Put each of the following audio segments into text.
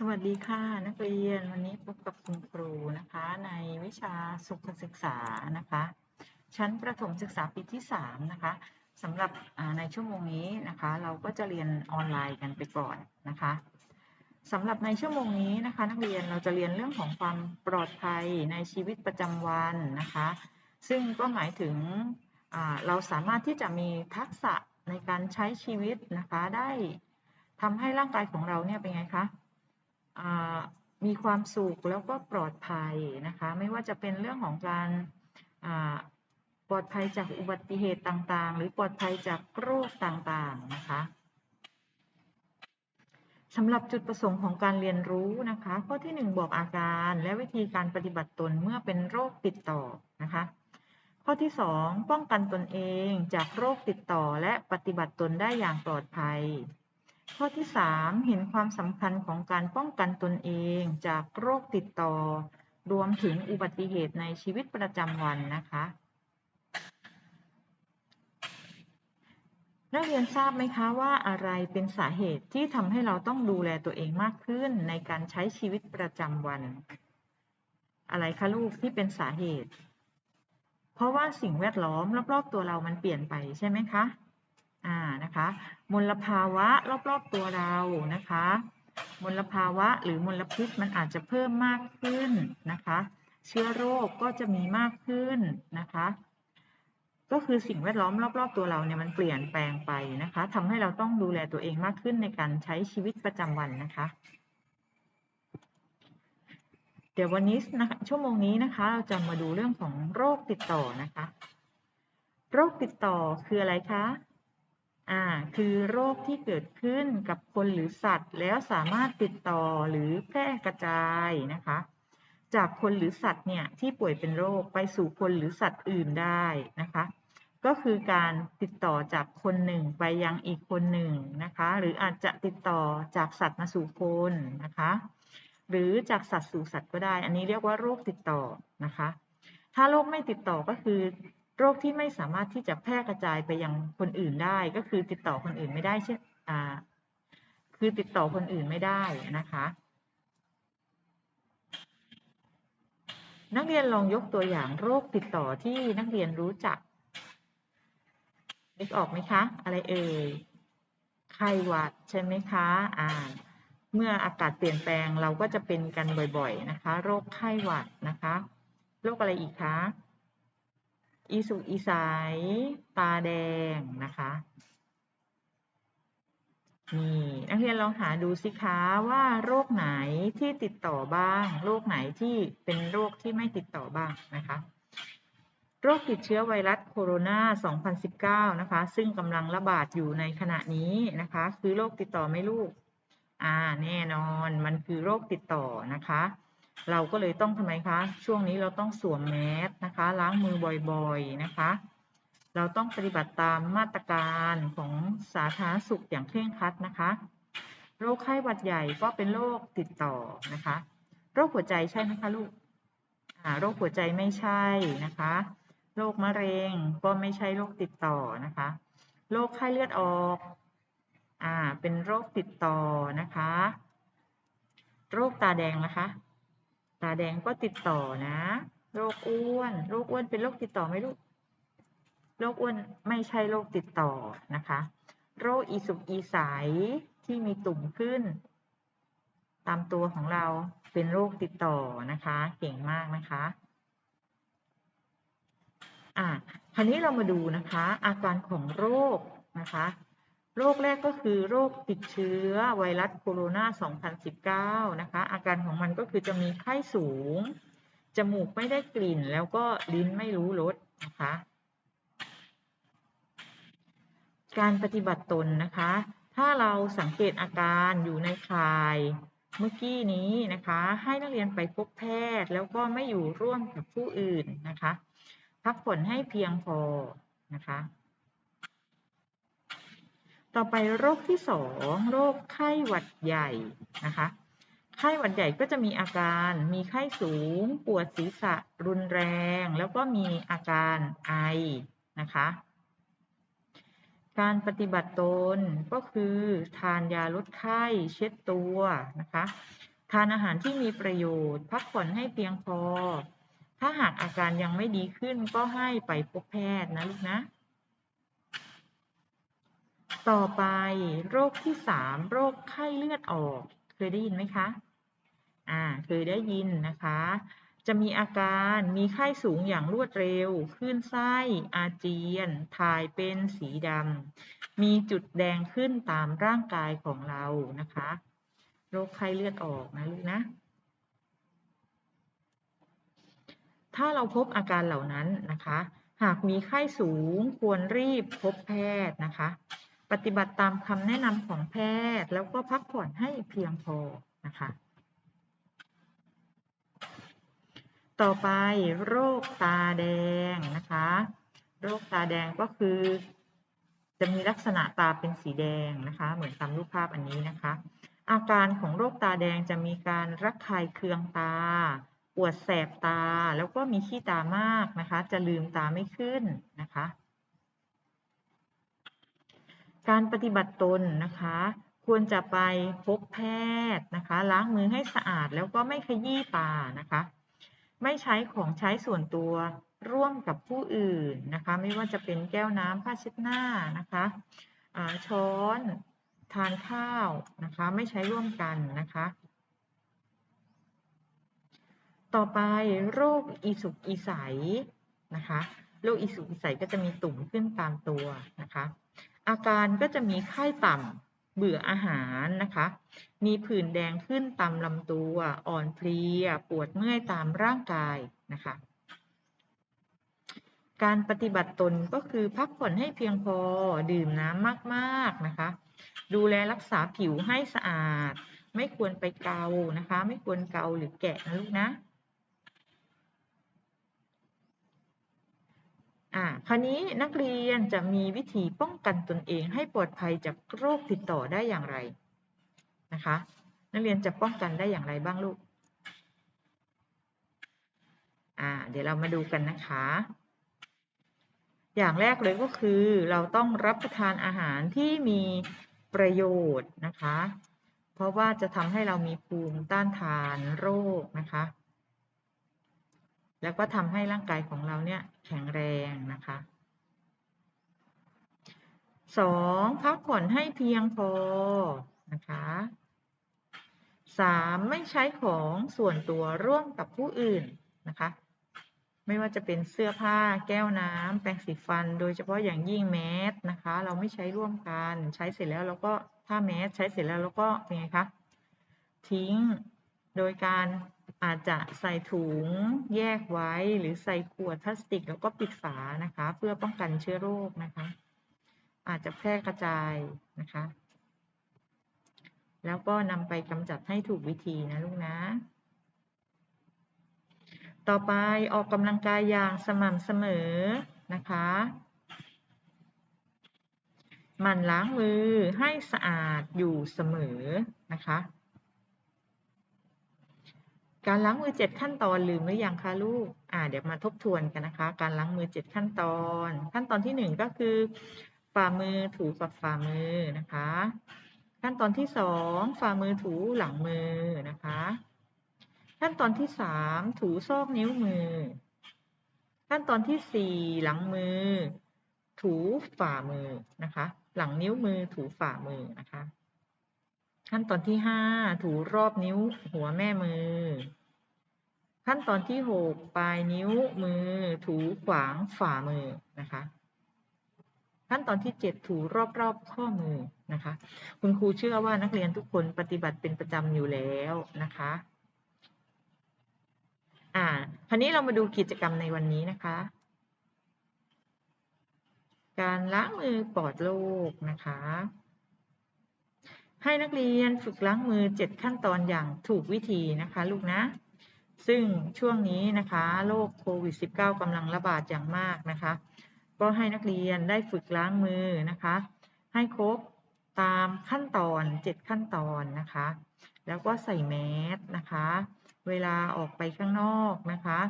สวัสดีค่ะ นักเรียนวันนี้พบกับคุณครูนะคะ ในวิชาสุขศึกษานะคะ ชั้นประถมศึกษาปีที่ 3 นะคะสำหรับในชั่วโมงนี้นะคะ เราก็จะเรียนออนไลน์กันไปก่อนนะคะสำหรับในชั่วโมงนี้นะคะ นักเรียนเราจะเรียนเรื่องของความปลอดภัยในชีวิตประจำวันนะคะ ซึ่งก็หมายถึงเราสามารถที่จะมีทักษะในการใช้ชีวิตนะคะ ได้ทำให้ร่างกายของเราเนี่ยเป็นไงคะ มีความสุขแล้วก็ปลอดภัยนะคะไม่ว่าจะเป็นเรื่องของการปลอดภัยจากอุบัติเหตุต่างๆ หรือปลอดภัยจากโรคต่างๆนะคะสำหรับจุดประสงค์ของการเรียนรู้นะคะ ข้อที่ 1 บอกอาการและวิธีการปฏิบัติตนเมื่อเป็นโรคติดต่อนะคะ ข้อที่ 2 ป้องกันตนเองจากโรคติดต่อและปฏิบัติตนได้อย่างปลอดภัย ข้อที่ 3 เห็นความสำคัญของการป้องกันตนเองจากโรคติดต่อ รวมถึงอุบัติเหตุในชีวิตประจำวันนะคะ นักเรียนทราบไหมคะว่าอะไรเป็นสาเหตุที่ทำให้เราต้องดูแลตัวเองมากขึ้นในการใช้ชีวิตประจำวัน อะไรคะลูกที่เป็นสาเหตุ เพราะว่าสิ่งแวดล้อมรอบๆตัวเรามันเปลี่ยนไปใช่ไหมคะ อ่านะคะ มลภาวะรอบๆตัวเรานะคะ มลภาวะหรือมลพิษมันอาจจะเพิ่มมากขึ้นนะคะ เชื้อโรคก็จะมีมากขึ้นนะคะ ก็คือสิ่งแวดล้อมรอบๆตัวเราเนี่ยมันเปลี่ยนแปลงไปนะคะทำให้เราต้องดูแลตัวเองมากขึ้นในการใช้ชีวิตประจำวันนะคะเดี๋ยววันนี้นะคะชั่วโมงนี้นะคะเราจะมาดูเรื่องของโรคติดต่อนะคะ โรคติดต่อคืออะไรคะ อ่าคือโรคที่เกิดขึ้นกับคนหรือสัตว์ แล้วสามารถติดต่อหรือแพร่กระจายนะคะ จากคนหรือสัตว์เนี่ยที่ป่วยเป็นโรคไปสู่คนหรือสัตว์อื่นได้นะคะ ก็คือการติดต่อจากคนหนึ่งไปยังอีกคนหนึ่งนะคะ หรืออาจจะติดต่อจากสัตว์มาสู่คนนะคะ หรือจากสัตว์สู่สัตว์ก็ได้ อันนี้เรียกว่าโรคติดต่อนะคะ ถ้าโรคไม่ติดต่อก็คือ โรคที่ไม่สามารถที่จะแพร่กระจายไปยังคนอื่นได้ ก็คือติดต่อคนอื่นไม่ได้เช่นอ่าคือติดต่อคนอื่นไม่ได้นะคะ นักเรียนลองยกตัวอย่างโรคติดต่อที่นักเรียนรู้จักนึกออกไหมคะ อะไรเอ่ยไข้หวัดใช่ไหมคะอ่าเมื่ออากาศเปลี่ยนแปลงเราก็จะเป็นกันบ่อยๆนะคะ โรคไข้หวัดนะคะ โรคอะไรอีกคะ อีสุกอีสายตาแดงนะคะนี่นักเรียนลองหาดูสิคะว่าโรคไหนที่ติดต่อบ้าง โรคไหนที่เป็นโรคที่ไม่ติดต่อบ้างนะคะ โรคติดเชื้อไวรัสโคโรนา 2019 นะคะ ซึ่งกำลังระบาดอยู่ในขณะนี้นะคะ คือโรคติดต่อไม่ลูก อ่า แน่นอนมันคือโรคติดต่อนะคะ เราก็เลยต้องทำไมคะ ช่วงนี้เราต้องสวมแมสนะคะ ล้างมือบ่อยๆนะคะ เราต้องปฏิบัติตามมาตรการของสาธารณสุขอย่างเคร่งครัดนะคะ โรคไข้หวัดใหญ่ก็เป็นโรคติดต่อนะคะ โรคหัวใจใช่ไหมคะลูกโรคหัวใจไม่ใช่นะคะ โรคมะเร็งก็ไม่ใช่โรคติดต่อนะคะ โรคไข้เลือดออก อ่า เป็นโรคติดต่อนะคะ โรคตาแดงนะคะ ตาแดงก็ติดต่อนะ โรคอ้วน โรคอ้วนเป็นโรคติดต่อไหมลูก โรคอ้วนไม่ใช่โรคติดต่อนะคะ โรคอีสุกอีใสที่มีตุ่มขึ้น ตามตัวของเราเป็นโรคติดต่อนะคะ เก่งมากนะคะ อะ คราวนี้เรามาดูนะคะ อาการของโรคนะคะ โรคแรกก็คือโรคติดเชื้อไวรัสโคโรนา 2019 นะคะ อาการของมันก็คือจะมีไข้สูง จมูกไม่ได้กลิ่น แล้วก็ลิ้นไม่รู้รสนะคะ การปฏิบัติตนนะคะ ถ้าเราสังเกตอาการอยู่ในคายเมื่อกี้นี้นะคะ ให้นักเรียนไปพบแพทย์ แล้วก็ไม่อยู่ร่วมกับผู้อื่นนะคะ พักผ่อนให้เพียงพอนะคะ ต่อไปโรคที่สองโรคไข้หวัดใหญ่นะคะ ไข้หวัดใหญ่ก็จะมีอาการ มีไข้สูง ปวดศีรษะรุนแรง แล้วก็มีอาการไอนะคะ การปฏิบัติตนก็คือทานยาลดไข้เช็ดตัวนะคะ ทานอาหารที่มีประโยชน์ พักผ่อนให้เพียงพอ ถ้าหากอาการยังไม่ดีขึ้นก็ให้ไปพบแพทย์นะลูกนะ ต่อไปโรคที่สามโรคไข้เลือดออก เคยได้ยินไหมคะอ่าเคยได้ยินนะคะ จะมีอาการมีไข้สูงอย่างรวดเร็วคลื่นไส้อาเจียน ถ่ายเป็นสีดำมีจุดแดงขึ้นตามร่างกายของเรานะคะ โรคไข้เลือดออกนะลูกนะถ้าเราพบอาการเหล่านั้นนะคะ หากมีไข้สูงควรรีบพบแพทย์นะคะ ปฏิบัติตามคำแนะนำของแพทย์ แล้วก็พักผ่อนให้เพียงพอนะคะ ต่อไปโรคตาแดงนะคะ โรคตาแดงก็คือ จะมีลักษณะตาเป็นสีแดงนะคะ เหมือนตามรูปภาพอันนี้นะคะ อาการของโรคตาแดงจะมีการระคายเคืองตา ปวดแสบตาแล้วก็มีขี้ตามากนะคะ จะลืมตาไม่ขึ้นนะคะ การปฏิบัติตนนะคะ ควรจะไปพบแพทย์นะคะ ล้างมือให้สะอาดแล้วก็ไม่ขยี้ตานะคะ ไม่ใช้ของใช้ส่วนตัวร่วมกับผู้อื่นนะคะ ไม่ว่าจะเป็นแก้วน้ำผ้าเช็ดหน้านะคะช้อนทานข้าวนะคะ ไม่ใช้ร่วมกันนะคะ ต่อไปโรคอีสุกอีใสนะคะ โรคอีสุกอีใสก็จะมีตุ่มขึ้นตามตัวนะคะ อาการก็จะมีไข้ต่ำเบื่ออาหารนะคะ มีผื่นแดงขึ้นตามลำตัว อ่อนเพลีย ปวดเมื่อยตามร่างกายนะคะ การปฏิบัติตนก็คือพักผ่อนให้เพียงพอ ดื่มน้ำมากๆนะคะ ดูแลรักษาผิวให้สะอาด ไม่ควรไปเกานะคะ ไม่ควรเกาหรือแกะนะลูกนะ อ่าคราวนี้นักเรียนจะมีวิธีป้องกันตนเองให้ปลอดภัยจากโรคติดต่อได้อย่างไรนะคะ นักเรียนจะป้องกันได้อย่างไรบ้างลูกอ่าเดี๋ยวเรามาดูกันนะคะ อย่างแรกเลยก็คือเราต้องรับประทานอาหารที่มีประโยชน์นะคะ เพราะว่าจะทำให้เรามีภูมิต้านทานโรคนะคะ แล้วก็ทำให้ร่างกายของเราเนี่ยแข็งแรงนะคะสองพักผ่อนให้เพียงพอนะคะสามไม่ใช้ของส่วนตัวร่วมกับผู้อื่นนะคะ ไม่ว่าจะเป็นเสื้อผ้าแก้วน้ำแปรงสีฟัน โดยเฉพาะอย่างยิ่งแมสนะคะ เราไม่ใช้ร่วมกันใช้เสร็จแล้วเราก็ถ้าแมสใช้เสร็จแล้วเราก็เป็นไงคะทิ้งโดยการ อาจจะใส่ถุงแยกไว้หรือใส่ขวดพลาสติกแล้วก็ปิดฝานะคะ เพื่อป้องกันเชื้อโรคนะคะ อาจจะแพร่กระจายนะคะ แล้วก็นำไปกำจัดให้ถูกวิธีนะลูกนะ ต่อไปออกกำลังกายอย่างสม่ำเสมอนะคะหมั่นล้างมือให้สะอาดอยู่เสมอนะคะ การล้างมือ 7 ขั้นตอนลืมหรือยังคะลูก อ่า เดี๋ยวมาทบทวนกันนะคะ การล้างมือ 7 ขั้นตอน ขั้นตอนที่ 1 ก็คือ ฝ่ามือถูกับฝ่ามือนะคะ ขั้นตอนที่ 2 ฝ่ามือถูหลังมือนะคะ ขั้นตอนที่ 3 ถูซอกนิ้วมือ ขั้นตอนที่ 4 หลังมือ ถูฝ่ามือนะคะ หลังนิ้วมือถูฝ่ามือนะคะ ขั้นตอนที่5ถูรอบนิ้วหัวแม่มือ ขั้นตอนที่6ปลายนิ้วมือ ถูขวางฝ่ามือนะคะ ขั้นตอนที่7ถูรอบๆข้อมือนะคะ คุณครูเชื่อว่านักเรียนทุกคนปฏิบัติเป็นประจำอยู่แล้วนะคะอ่าคราวนี้เรามาดูกิจกรรมในวันนี้นะคะ การล้างมือปลอดโรคนะคะ ให้นักเรียนฝึกล้างมือ 7 ขั้นตอนอย่างถูกวิธีนะคะลูกนะ ซึ่งช่วงนี้นะคะโรคโควิด -19 กำลังระบาดอย่างมากนะคะ ก็ให้นักเรียนได้ฝึกล้างมือนะคะ ให้ครบตามขั้นตอน 7 ขั้นตอนนะคะ แล้วก็ใส่แมสนะคะ เวลาออกไปข้างนอกนะคะ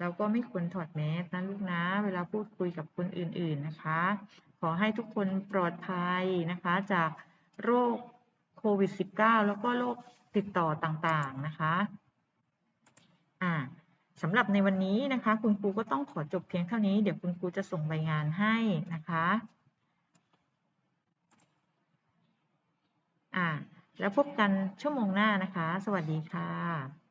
เราก็ไม่ควรถอดแมสนะลูกนะ เวลาพูดคุยกับคนอื่นๆนะคะ ขอให้ทุกคนปลอดภัยนะคะจากโรค โควิด -19 แล้วก็โรคติดต่อต่างๆนะคะอ่าสำหรับในวันนี้นะคะ คุณครูก็ต้องขอจบเพียงเท่านี้ เดี๋ยวคุณครูจะส่งใบงานให้นะคะอ่าแล้วพบกันชั่วโมงหน้านะคะ สวัสดีค่ะ